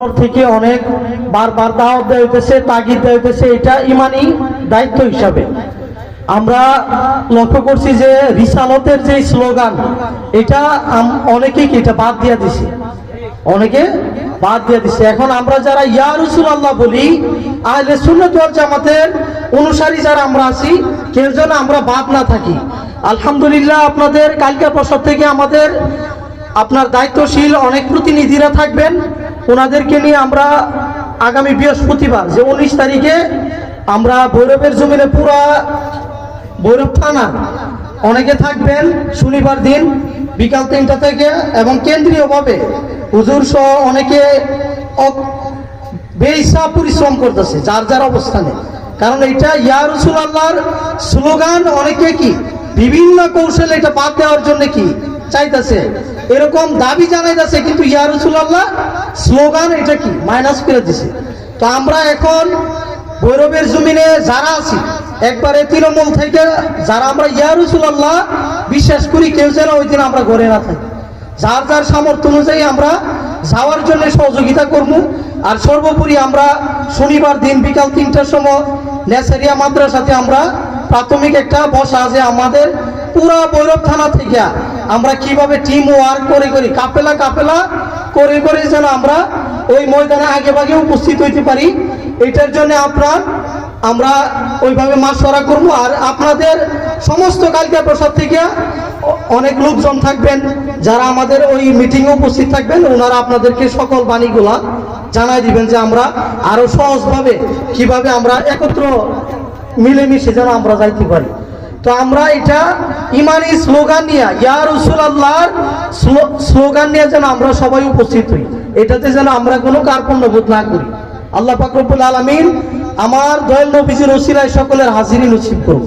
থেকে অনেক বারবার দাওয়াত দেওয়া হইতেছে, তাগিদ দেওয়া হইতেছে, এটা ইমানি দায়িত্ব হিসাবে। আমরা লক্ষ্য করছি যে রিসালতের যে স্লোগান, এটা অনেকেই কি এটা বাদ দিয়ে দিছে? অনেকে বাদ দিয়ে দিছে। এখন আমরা যারা ইয়া রসুল আল্লাহ বলি, আহলে সুন্নত ওয়াল জামাতের অনুসারী যারা আমরা আছি, কেউ যেন আমরা বাদ না থাকি। আলহামদুলিল্লাহ আপনাদের কালকা প্রসাদ থেকে আমাদের আপনার দায়িত্বশীল অনেক প্রতিনিধিরা থাকবেন। ওনাদেরকে নিয়ে আমরা আগামী বৃহস্পতিবার যে উনিশ তারিখে আমরা ভৈরবের জমিনে পুরা ভৈরব থানা অনেকে থাকবেন শনিবার দিন বিকাল তিনটা থেকে এবং কেন্দ্রীয়ভাবে হুজুর সহ অনেকে বেইসা পরিশ্রম করতেছে, যার যার অবস্থানে। কারণ এটা ইয়া রসুল আল্লাহর স্লোগান অনেকে কি বিভিন্ন কৌশলে এটা বাদ দেওয়ার জন্য কি চাইতেছে? এরকম দাবি জানাইতেছে, কিন্তু ইয়া রসুল আল্লাহ স্লোগান এটা কি? মাইনাস করে দিছে। তো আমরা এখন ভৈরবের জমিনে যারা আছি, একবারে তৃণমূল থেকে যারা আমরা ইয়া রসুল আল্লাহ বিশ্বাস করি কেউ যেন ওই দিন আমরা ঘরে না থাকি। যার যার সামর্থ্য অনুযায়ী আমরা যাওয়ার জন্য সহযোগিতা করব, আর সর্বোপরি আমরা শনিবার দিন বিকাল তিনটার সময় নেসারিয়া মাদ্রাসাতে আমরা প্রাথমিক একটা বসা আছে আমাদের পুরা ভৈরব থানা থেকে। আমরা কীভাবে টিম ওয়ার্ক করে, করি, কাপেলা কাপেলা করে করে যেন আমরা ওই ময়দানে আগে ভাগে উপস্থিত হইতে পারি, এটার জন্য আপনার, আমরা ওইভাবে মাসরা করব। আর আপনাদের সমস্ত কালকা প্রসাদ থেকে অনেক লোকজন থাকবেন, যারা আমাদের ওই মিটিংয়ে উপস্থিত থাকবেন, ওনারা আপনাদেরকে সকল বাণীগুলা জানাই দিবেন যে আমরা আরও সহজভাবে কীভাবে আমরা একত্র মিলেমিশে যেন আমরা যাইতে পারি। তো আমরা এটা ইমানি স্লোগান নিয়ে, ইয়া রসুল আল্লাহর স্লোগান নিয়ে যেন আমরা সবাই উপস্থিত হই। এটাতে যেন আমরা কোনো কার্পণ্য বোধ না করি। আল্লাহ পাকরবুল আলমিন আমার দয়াল নবীজির ওসিলায় সকলের হাজিরি নসিব করুন